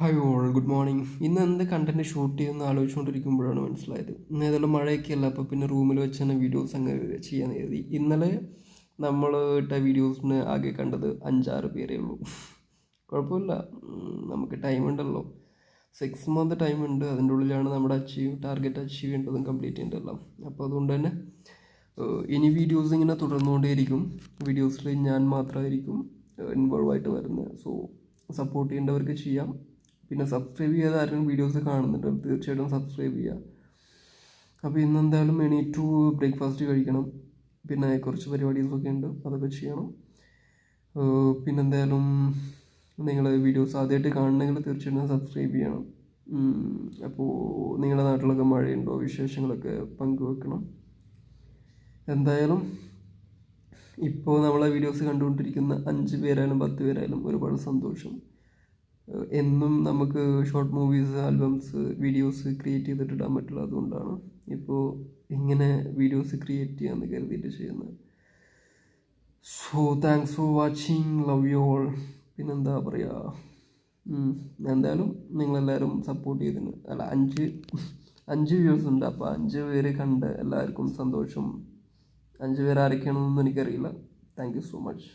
Hi all good morning ഇന്ന് എന്ത് content shoot ചെയ്യുമെന്ന് ആലോചിച്ചുകൊണ്ടിരിക്കുമ്പോഴാണ് മനസ്സിലായത്? ഏതായാലും മഴയൊക്കെ അല്ല അപ്പോൾ പിന്നെ റൂമിൽ വെച്ച് തന്നെ വീഡിയോസ് അങ്ങ് ചെയ്യാൻ കരുതി. ഇന്നലെ നമ്മൾ ഇട്ട വീഡിയോസിന് ആകെ കണ്ടത് അഞ്ചാറ് പേരേ ഉള്ളൂ. കുഴപ്പമില്ല. നമുക്ക് ടൈം ഉണ്ടല്ലോ. സിക്സ് മന്ത് ടൈം ഉണ്ട്. അതിന്റെ ഉള്ളിലാണ് നമ്മുടെ അച്ചീവ് ടാർഗറ്റ് അച്ചീവ് ചെയ്യേണ്ടതും കംപ്ലീറ്റ് ചെയ്യേണ്ടതെല്ലാം. അപ്പോൾ അതുകൊണ്ട് തന്നെ ഇനി വീഡിയോസ് ഇങ്ങനെ തുടർന്നുകൊണ്ടേയിരിക്കും. വീഡിയോസിൽ ഞാൻ മാത്രമായിരിക്കും ഇൻവോൾവ് ആയിട്ട് വരുന്നത്. സോ സപ്പോർട്ട് ചെയ്യേണ്ടവർക്ക് ചെയ്യാം. പിന്നെ സബ്സ്ക്രൈബ് ചെയ്യാതെ ആരെങ്കിലും വീഡിയോസ് കാണുന്നുണ്ട്? തീർച്ചയായിട്ടും സബ്സ്ക്രൈബ് ചെയ്യുക അപ്പോൾ ഇന്ന് എന്തായാലും എണീറ്റു ബ്രേക്ക്ഫാസ്റ്റ് കഴിക്കണം. പിന്നെ കുറച്ച് പരിപാടീസൊക്കെ ഉണ്ട്. അതൊക്കെ ചെയ്യണം. പിന്നെ പിന്നെന്തായാലും നിങ്ങൾ വീഡിയോസ് ആദ്യമായിട്ട് കാണണമെങ്കിൽ തീർച്ചയായിട്ടും സബ്സ്ക്രൈബ് ചെയ്യണം. അപ്പോൾ നിങ്ങളുടെ നാട്ടിലൊക്കെ മഴയുണ്ടോ? വിശേഷങ്ങളൊക്കെ പങ്കുവെക്കണം. എന്തായാലും ഇപ്പോൾ നമ്മളെ വീഡിയോസ് കണ്ടുകൊണ്ടിരിക്കുന്ന അഞ്ച് പേരായാലും പത്ത് പേരായാലും ഒരുപാട് സന്തോഷം. എന്നും നമുക്ക് short movies albums videos create ചെയ്തിട്ട് ഇടാൻ പറ്റില്ല അതുകൊണ്ടാണ് ഇപ്പോൾ ഇങ്ങനെ വീഡിയോസ് ക്രിയേറ്റ് ചെയ്യാമെന്ന് കരുതിയിട്ട് ചെയ്യുന്നത്. So thanks for watching love you all പിന്നെന്താ പറയുക എന്തായാലും നിങ്ങളെല്ലാവരും സപ്പോർട്ട് ചെയ്തിന്. അല്ല അഞ്ച് അഞ്ച് വ്യൂസ് ഉണ്ട്. അപ്പോൾ അഞ്ച് പേര് കണ്ട് എല്ലാവർക്കും സന്തോഷം. അഞ്ച് പേര് ആരൊക്കെയാണെന്നൊന്നും എനിക്കറിയില്ല. Thank you so much